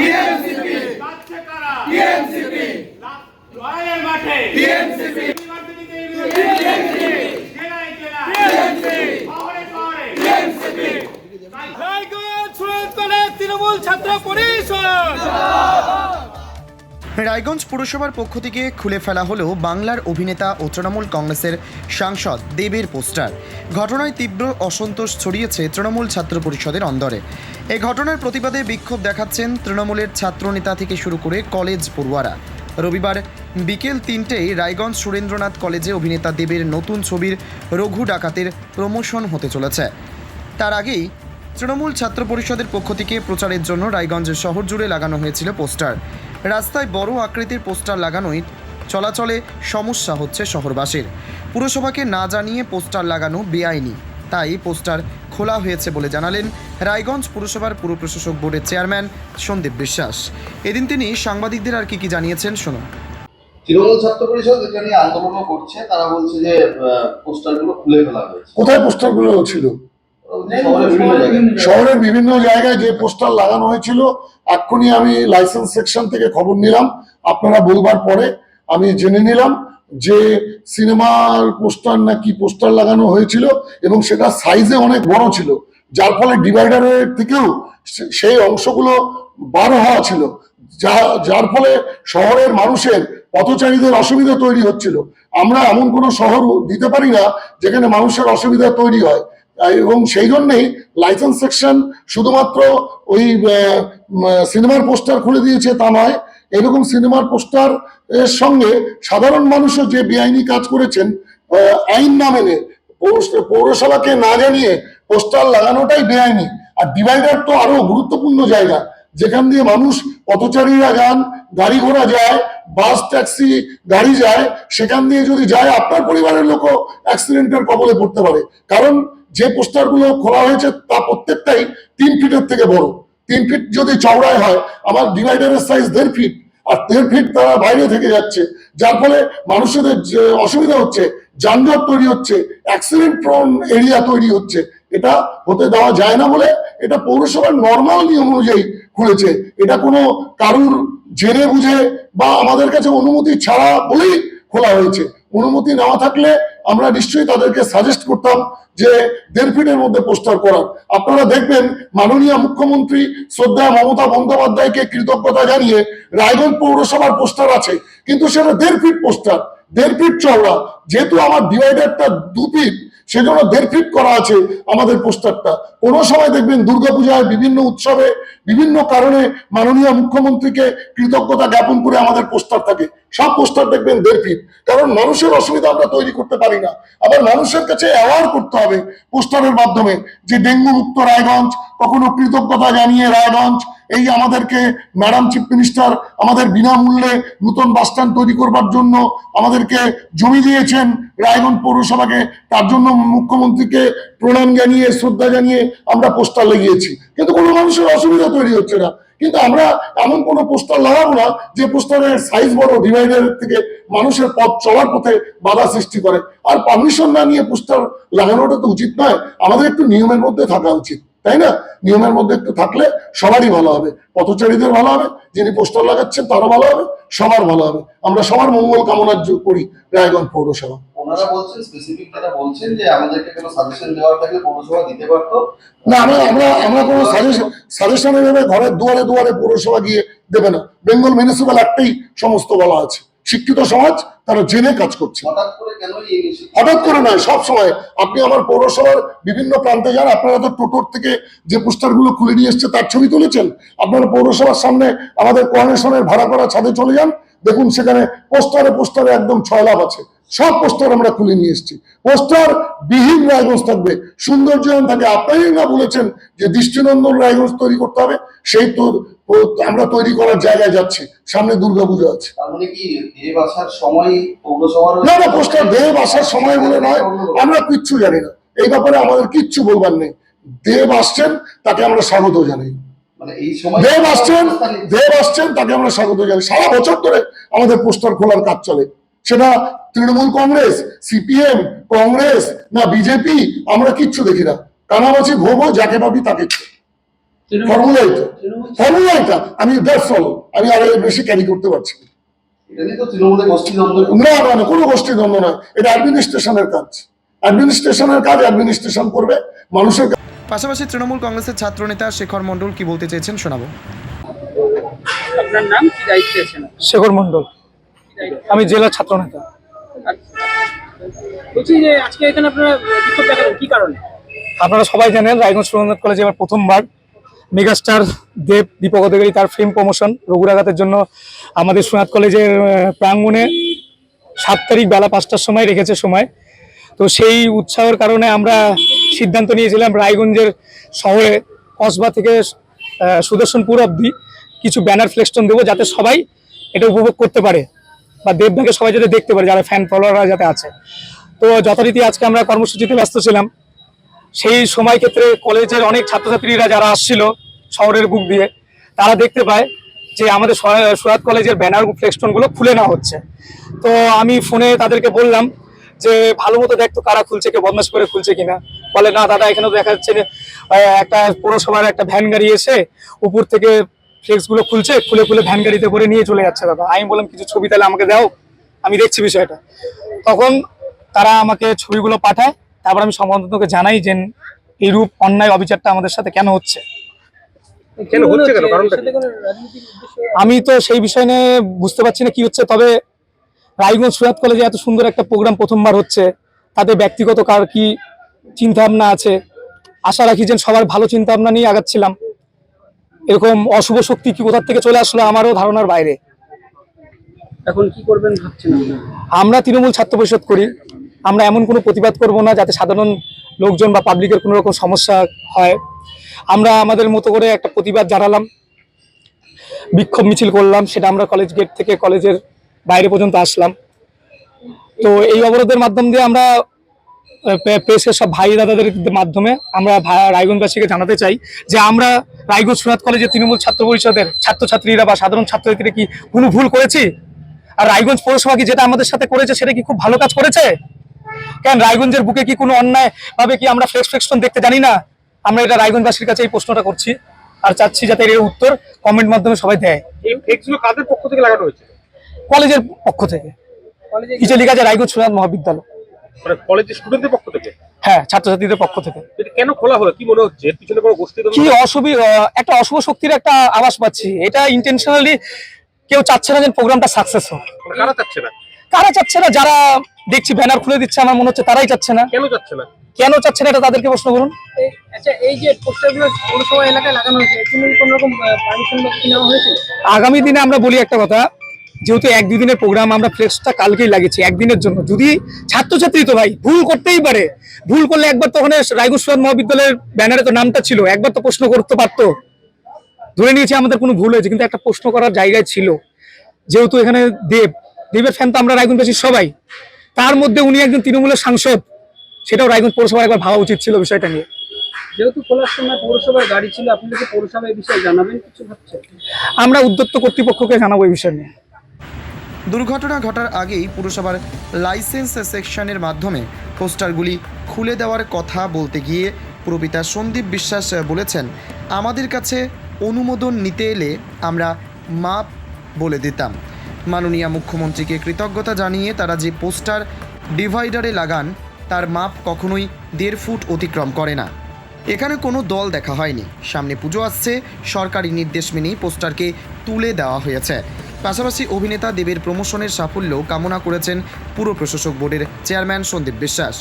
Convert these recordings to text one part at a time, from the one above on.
Yeah. Raiganj পুরসভার পক্ষ থেকে খুলে ফেলা হলো বাংলার অভিনেতা ও তৃণমূল কংগ্রেসের সাংসদ দেবের পোস্টার। ঘটনায় তীব্র অসন্তোষ ছড়িয়েছে তৃণমূল ছাত্র পরিষদের অন্দরে। এ ঘটনার প্রতিবাদে বিক্ষোভ দেখাচ্ছেন তৃণমূলের ছাত্রনেতা থেকে শুরু করে কলেজ পড়ুয়ারা। রবিবার বিকেল তিনটেই রায়গঞ্জ সুরেন্দ্রনাথ কলেজে অভিনেতা দেবের নতুন ছবির রঘু ডাকাতের প্রমোশন হতে চলেছে। তার আগেই তৃণমূল ছাত্র পরিষদের পক্ষ থেকে প্রচারের জন্য রায়গঞ্জের শহর জুড়ে লাগানো হয়েছিল পোস্টার। রাস্তায় বড় আকৃতির পোস্টার লাগানোই চলাচলে সমস্যা হচ্ছে শহরবাসীর। পুরসভাকে না জানিয়ে পোস্টার লাগানো বেআইনি। তাই পোস্টার খোলা হয়েছে বলে জানালেন রায়গঞ্জ পুরসভার পুর প্রশাসক বোর্ডের চেয়ারম্যান সন্দীপ বিশ্বাস। এদিন তিনি সাংবাদিকদের আর কি কি জানিয়েছেন শুনুন। তৃণমূল ছাত্র পরিষদ এটা নিয়ে আন্দোলনও করছে। তারা বলছে যে পোস্টারগুলো খুলে ফেলা হয়েছে। কোথায় পোস্টারগুলো ছিল? শহরের বিভিন্ন জায়গায়। যে পোস্টার লাগানো হয়েছিল এক্ষুনি আমি লাইসেন্স সেকশন থেকে খবর নিলাম। আপনারা বলবার পরে আমি জেনে নিলাম যে সিনেমার পোস্টার না কি পোস্টার লাগানো হয়েছিল এবং সেটা সাইজে অনেক বড় ছিল। যার ফলে ডিভাইডারের থেকেও সে- সেই অংশগুলো বার হওয়া ছিল যা যার ফলে শহরের মানুষের পথচারীদের অসুবিধা তৈরি হচ্ছিল। আমরা এমন কোনো শহর দিতে পারি না যেখানে মানুষের অসুবিধা তৈরি হয়। এবং সেই জন্যেই লাইসেন্স সেকশন শুধুমাত্র ওই সিনেমার পোস্টার খুলে দিয়েছে তা নয়। এরকম সিনেমার পোস্টার এর সঙ্গে সাধারণ মানুষও যে বেআইনি কাজ করেছেন আইন না মেনে পৌরসভাকে না জানিয়ে পোস্টার লাগানোটাই বেআইনি। আর ডিভাইডার তো আরও গুরুত্বপূর্ণ জায়গা। যেখান দিয়ে মানুষ পথচারীরা যান, গাড়ি ঘোড়া যায় বাস ট্যাক্সি গাড়ি যায়, সেখান দিয়ে যদি যায়, আপনার পরিবারের লোকও অ্যাক্সিডেন্টের কবলে পড়তে পারে। কারণ যে পোস্টারগুলো খোলা হয়েছে তা প্রত্যেকটাই তিন ফিটের থেকে বড়। তিন ফিট যদি চওড়ায় হয় আমার ডিভাইডারের সাইজ দেড় ফিট, আর দেড় ফিট তারা বাইরে থেকে যাচ্ছে, যার ফলে মানুষের অসুবিধা হচ্ছে, যানজট তৈরি হচ্ছে অ্যাক্সিডেন্ট প্রন এরিয়া তৈরি হচ্ছে, এটা হতে দেওয়া যায় না বলে এটা পৌরসভার নর্মাল নিয়ম অনুযায়ী খুলেছে। এটা কোনো কারুর জেনে বুঝে বা আমাদের কাছে অনুমতি ছাড়া বলেই খোলা হয়েছে। অনুমতি নেওয়া থাকলে আমরা নিশ্চয়ই তাদেরকে সাজেস্ট করতাম যে দেড় ফিটের মধ্যে পোস্টার করার আপনারা দেখবেন মাননীয় মুখ্যমন্ত্রী শ্রদ্ধা মমতা বন্দ্যোপাধ্যায়কে কৃতজ্ঞতা জানিয়ে রায়গঞ্জ পৌরসভার পোস্টার আছে। কিন্তু সেটা দেড় ফিট পোস্টার দেড় ফিট চওড়া। যেহেতু আমার ডিভাইডারটা দু ফিট সেজন্য দেড় ফিট করা আছে আমাদের পোস্টারটা কোনো সময় দেখবেন দুর্গাপূজায় বিভিন্ন উৎসবে, বিভিন্ন কারণে মাননীয় মুখ্যমন্ত্রীকে কৃতজ্ঞতা জ্ঞাপন করে আমাদের পোস্টার থাকে। সব পোস্টার দেখবেন দেড় ফিট কারণ মানুষের অসুবিধা আমরা তৈরি করতে পারি না। আবার মানুষের কাছে অ্যাওয়ার করতে হবে পোস্টারের মাধ্যমে যে ডেঙ্গু মুক্ত রায়গঞ্জ, কখনো কৃতজ্ঞতা জানিয়ে রায়গঞ্জ, এই আমাদেরকে ম্যাডাম চিফ মিনিস্টার আমাদের বিনামূল্যে নতুন বাস স্ট্যান্ড তৈরি করবার জন্য আমাদেরকে জমি দিয়েছেন রায়গঞ্জ পৌরসভাকে। তার জন্য মুখ্যমন্ত্রীকে প্রণাম জানিয়ে, শ্রদ্ধা জানিয়ে আমরা পোস্টার লাগিয়েছি। কিন্তু কোনো মানুষের অসুবিধা তৈরি হচ্ছে না। কিন্তু আমরা এমন কোনো পোস্টার লাগাবো না যে পোস্টারের সাইজ বড় ডিভাইডার থেকে মানুষের পথ চলার পথে বাধা সৃষ্টি করে। আর পারমিশন না নিয়ে পোস্টার লাগানোটা তো উচিত নয়, আমাদের একটু নিয়মের মধ্যে থাকা উচিত, তাই না? নিয়মের মধ্যে একটু থাকলে সবারই ভালো হবে, পথচারীদের ভালো হবে, যিনি পোস্টার লাগাচ্ছেন তারও ভালো হবে, সবার ভালো হবে। আমরা সবার মঙ্গল কামনা জ- করি, রায়গঞ্জ পৌরসভা। ওনারা বলছেন স্পেসিফিক যেটা বলছেন যে আমাদেরকে কোনো সাজেশন দেওয়ার থাকলে পৌরসভা দিতে পারতো। না আমরা আমরা আমরা কোনো সাজেশন সাজেশন এভাবে ঘরের দুয়ারে দুয়ারে পৌরসভা গিয়ে দেবে না। বেঙ্গল মিউনিসিপাল একটাই সমস্ত বলা আছে। শিক্ষিত সমাজ তারা জেনে কাজ করছে। করে? হঠাৎ করে নয় সব সময়। আপনি আমার পৌরসভার বিভিন্ন প্রান্তে যান আপনারা তো টোটোর থেকে যে পোস্টারগুলো খুলে নিয়ে এসছে তার ছবি তুলেছেন। আপনারা পৌরসভার সামনে আমাদের কোয়ারেশনের ভাড়া করা ছাদে চলে যান দেখুন সেখানে পোস্টারে পোস্টারে একদম ছয় লাভ আছে। সব পোস্টার আমরা খুলে নিয়ে এসেছি। পোস্টার বিহীন রায়গঞ্জ থাকবে। সৌন্দর্যায়ন থাকে। আপনারাই না বলেছেন যে দৃষ্টিনন্দন রায়গঞ্জ তৈরি করতে হবে? সেই তো আমরা তৈরি করার জায়গায় যাচ্ছি। সামনে দুর্গাপুজো আছে। মানে কি? দেব আসার সময় পৌরসভার না না পোস্টার দেব আসার সময় বলে নয়। আমরা কিচ্ছু জানি না। এই ব্যাপারে আমাদের কিচ্ছু বলবার নেই। দেব আসছেন তাকে আমরা স্বাগত জানাই। দেব আসছেন দেব আসছেন তাকে আমরা স্বাগত জানাই। সারা বছর ধরে আমাদের পোস্টার খোলার কাজ চলে। সেটা তৃণমূল কংগ্রেস সিপিএম কংগ্রেস না বিজেপি আমরা কিচ্ছু দেখি না। কানামাছি ভোগো যাকে পাবি তাকে খাই। ফর্মুলা এটা ফর্মুলা এটা আমি দ্যাটস অল আমি আর বেশি ক্যারি করতে পারছি না। না কোনো গোষ্ঠী দ্বন্দ্ব নয় এটা অ্যাডমিনিস্ট্রেশনের কাজ। অ্যাডমিনিস্ট্রেশনের কাজ অ্যাডমিনিস্ট্রেশন করবে। মানুষের পাশাপাশি তৃণমূল কংগ্রেসের ছাত্রনেতা শেখর মণ্ডল কি বলতে চেয়েছেন শোনাবো। আপনার নাম কি দায়িত্বে আছেন? শেখর মন্ডল আমি জেলা ছাত্র নেতা বলছি যে আজকে এখানে আপনারা বিক্ষোভ দেখালেন কি কারণে? আপনারা সবাই জানেন রায়গঞ্জ সুরেন্দ্রনাথ কলেজে এবার প্রথমবার মেগাস্টার দেব দীপক অধিকারী তার ফিল্ম প্রমোশন রঘুরাঘাতের জন্য আমাদের সুনাথ কলেজের প্রাঙ্গণে সাত তারিখ বেলা পাঁচটার সময় রেখেছে সময়। তো সেই উৎসাহের কারণে আমরা সিদ্ধান্ত নিয়েছিলাম রায়গঞ্জের শহরে কসবা থেকে সুদর্শনপুর অব্দি কিছু ব্যানার ফ্লেক্সটন দেবো যাতে সবাই এটা উপভোগ করতে পারে বা দেবদাকে সবাই যাতে দেখতে পারে, যারা ফ্যান ফলোয়াররা যাতে আছে। তো যথারীতি আজকে আমরা কর্মসূচিতে ব্যস্ত ছিলাম। সেই সময় ক্ষেত্রে কলেজের অনেক ছাত্রছাত্রীরা যারা আসছিল শহরের বুক দিয়ে, তারা দেখতে পায় যে আমাদের সরা- সুরাত কলেজের ব্যানার ফ্লেক্সটনগুলো খুলে নেওয়া হচ্ছে। তো আমি ফোনে তাদেরকে বললাম যে, ভালো মতো দেখতো কারা খুলছে, কে বদমাস করে খুলছে কিনা? বলে না দাদা এখানে দেখা যাচ্ছে যে, একটা পৌরসভার একটা ভ্যান গাড়ি এসে উপর থেকে ফ্লেক্সগুলো খুলছে খুলে খুলে ভ্যান গাড়িতে করে নিয়ে চলে যাচ্ছে দাদা। আমি বললাম কিছু ছবি তাহলে আমাকে দাও আমি দেখছি বিষয়টা। তখন তারা আমাকে ছবিগুলো পাঠায় তারপর আমি সংবাদদাতাকে জানাই যে এইরূপ অন্যায় অবিচারটা আমাদের সাথে কেন হচ্ছে? আমি তো সেই বিষয় নিয়ে বুঝতে পারছি না কি হচ্ছে তবে রায়গঞ্জ সুরাত কলেজে এত সুন্দর একটা প্রোগ্রাম প্রথমবার হচ্ছে তাদের ব্যক্তিগত কার কি চিন্তা ভাবনা আছে। আশা রাখি যে সবার ভালো চিন্তা ভাবনা নিয়ে আগাচ্ছিলাম। এরকম অশুভ শক্তি কি কোথার থেকে চলে আসলো আমারও ধারণার বাইরে। এখন কি করবেন ভাবছেন আমরা তৃণমূল ছাত্র পরিষদ করি। আমরা এমন কোনো প্রতিবাদ করব না যাতে সাধারণ লোকজন বা পাবলিকের কোনো রকম সমস্যা হয়। আমরা আমাদের মতো করে একটা প্রতিবাদ জানালাম। বিক্ষোভ মিছিল করলাম সেটা আমরা কলেজ গেট থেকে কলেজের বাইরে পর্যন্ত আসলাম। তো এই অবরোধের মাধ্যম দিয়ে আমরা প্রেসের সব ভাই দাদাদের মাধ্যমে আমরা রায়গঞ্জবাসীকে জানাতে চাই যে আমরা রায়গঞ্জ সুরাত কলেজের তৃণমূল ছাত্র পরিষদের ছাত্রছাত্রীরা বা সাধারণ ছাত্রছাত্রীরা কি কোনো ভুল করেছি? আর রায়গঞ্জ পৌরসভা কি যেটা আমাদের সাথে করেছে সেটা কি খুব ভালো কাজ করেছে? কেন রায়গঞ্জের বুকে কি কোনো অন্যায় ভাবে কি আমরা ফ্লেক্স ফ্লেক্সটন দেখতে জানি না? আমরা এটা রায়গঞ্জবাসীর কাছে এই প্রশ্নটা করছি। আর চাচ্ছি যাতে এর উত্তর কমেন্ট মাধ্যমে সবাই দেয়। কাদের পক্ষ থেকে লাগানো হয়েছে কলেজের পক্ষ থেকে। কলেজে নিচে লেখা আছে রায়গঞ্জ সুনাথ মহাবিদ্যালয়। মানে কলেজের স্টুডেন্টদের পক্ষ থেকে? হ্যাঁ ছাত্রছাত্রীদের পক্ষ থেকে। এটা কেন খোলা হলো? কি মনে হচ্ছে? পিছনে কোনো গোষ্ঠী কি অশুভি একটা অশুভ শক্তির একটা আভাস পাচ্ছি। এটা ইন্টেনশনালি কেউ চাচ্ছে না যে প্রোগ্রামটা সাকসেস হোক। কারা চাচ্ছে না? কারা চাচ্ছে না? যারা দেখছি ব্যানার খুলে দিচ্ছে আমার মনে হচ্ছে তারাই চাচ্ছে না। কেন চাচ্ছে না? কেন চাচ্ছে না এটা তাদেরকে প্রশ্ন করুন। আচ্ছা এই যে পোস্টারগুলো পৌরসভা এলাকায় লাগানো হয়েছে? কোনো রকম পারমিশন নেওয়া হয়েছিল আগামী দিনে আমরা বলি একটা কথা। যেহেতু এক দুই দিনের প্রোগ্রাম আমরা ফ্লেক্সটা কালকেই লাগিয়েছি একদিনের জন্য। যদি ছাত্রছাত্রী তো ভাই ভুল করতেই পারে। ভুল করলে একবার তো ওখানে রায়গঞ্জ সুরাত মহাবিদ্যালয়ের ব্যানারে তো নামটা ছিল একবার তো প্রশ্ন করতে পারতো। ধরে নিয়েছি আমাদের কোনো ভুল হয়েছে কিন্তু একটা প্রশ্ন করার জায়গায় ছিল। যেহেতু এখানে দেব দেবের ফ্যান তো আমরা রায়গঞ্জবাসী সবাই। তার মধ্যে উনি একজন তৃণমূলের সাংসদ সেটাও রায়গঞ্জ পৌরসভার একবার ভাবা উচিত ছিল বিষয়টা নিয়ে। যেহেতু খোলার সময় পৌরসভার গাড়ি ছিল আপনাদের পৌরসভা এই বিষয়ে জানাবেন কিছু ভাবছেন? আমরা উদ্যত্ত কর্তৃপক্ষকে জানাব এই বিষয় নিয়ে। দুর্ঘটনা ঘটার আগেই পুরসভার লাইসেন্স সেকশনের মাধ্যমে পোস্টারগুলি খুলে দেওয়ার কথা বলতে গিয়ে পুরপিতা সন্দীপ বিশ্বাস বলেছেন, আমাদের কাছে অনুমোদন নিতে এলে আমরা মাপ বলে দিতাম। মাননীয় মুখ্যমন্ত্রীকে কৃতজ্ঞতা জানিয়ে তারা যে পোস্টার ডিভাইডারে লাগান, তার মাপ কখনোই দেড় ফুট অতিক্রম করে না। এখানে কোনো দল দেখা হয়নি। সামনে পুজো আসছে, সরকারি নির্দেশ মেনেই পোস্টারকে তুলে দেওয়া হয়েছে। পাশাপাশি অভিনেতা দেবের প্রমোশনের সাফল্য কামনা করেছেন পুরো প্রশাসক বোর্ডের চেয়ারম্যান সন্দীপ বিশ্বাস।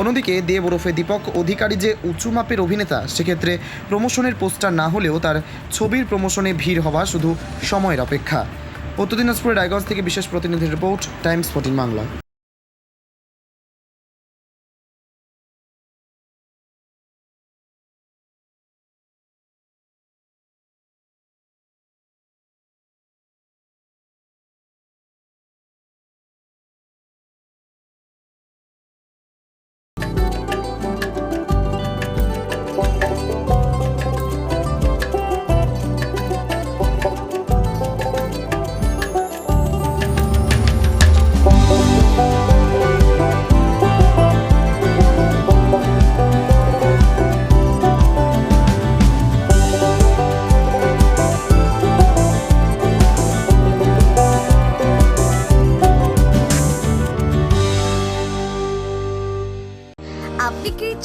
অন্যদিকে দেব ওরফে দীপক অধিকারী যে উঁচু মাপের অভিনেতা, সেক্ষেত্রে প্রমোশনের পোস্টার না হলেও তার ছবির প্রমোশনে ভিড় হওয়া শুধু সময়ের অপেক্ষা। উত্তর দিনাজপুরের রায়গঞ্জ থেকে বিশেষ প্রতিনিধি রিপোর্ট, টাইমস ফোর্টিন বাংলা।